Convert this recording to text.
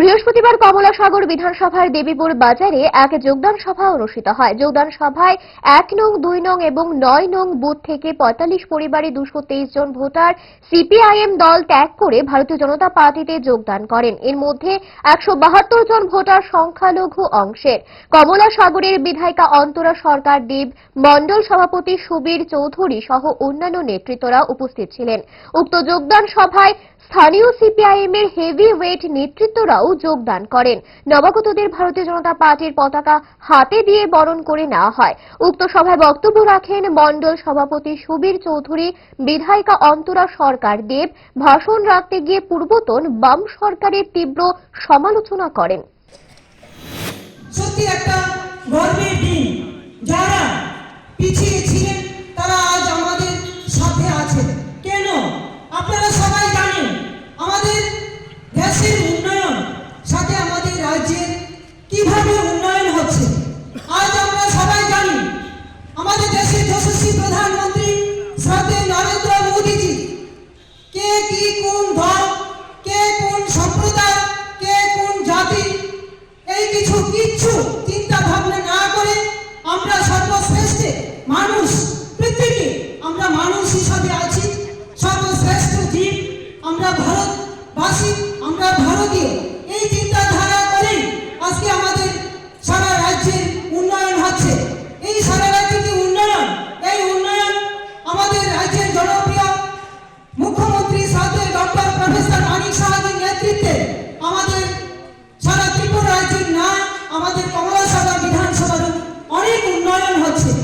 বৃহস্পতিবার কমলাসাগর বিধানসভার দেবীপুর বাজারে এক যোগদান সভা অনুষ্ঠিত হয়। যোগদান সভায় এক নং, দুই নং এবং নয় নং বুথ থেকে পঁয়তাল্লিশ পরিবারে দুশো জন ভোটার সিপিআইএম দল ত্যাগ করে ভারতীয় জনতা পার্টিতে যোগদান করেন। এর মধ্যে একশো বাহাত্তর জন ভোটার সংখ্যালঘু অংশের। কমলাসাগরের বিধায়িকা অন্তরা সরকার দেব, মণ্ডল সভাপতি সুবীর চৌধুরী সহ অন্যান্য নেতৃত্বরা উপস্থিত ছিলেন। উক্ত যোগদান সভায় স্থানীয় সিপিআইএম এর হেভি ওয়েট নেতৃত্বরাও যোগদান করেন। নবাগতদের ভারতীয় জনতা পার্টির পতাকা হাতে দিয়ে বরণ করে নেওয়া হয়। উক্ত সভায় বক্তব্য রাখেন মণ্ডল সভাপতি সুবীর চৌধুরী, বিধায়িকা অন্তরা সরকার, দেব, ভাষণ রাখতে গিয়ে পূর্বতন বাম সরকারের তীব্র সমালোচনা করেন। সত্যি একটা গর্বের দিন। যারা কিছু কিছু চিন্তা ভাবনা না করে আমরা সর্বশ্রেষ্ঠ মানুষ, পৃথিবী। আমরা মানুষ হিসাবে আছি, সর্বশ্রেষ্ঠ জীব। আমরা ভারতবাসী, আমরা ভারতীয়। এই চিন্তাধারা করেই আজকে আমাদের সারা রাজ্যের উন্নয়ন হচ্ছে। এই সারা রাজ্যের যে উন্নয়ন, এই উন্নয়ন আমাদের রাজ্যের জনপ্রিয় মুখ্যমন্ত্রী সাথে ডক্টর প্রফেসর মানিক সাহায্য noche.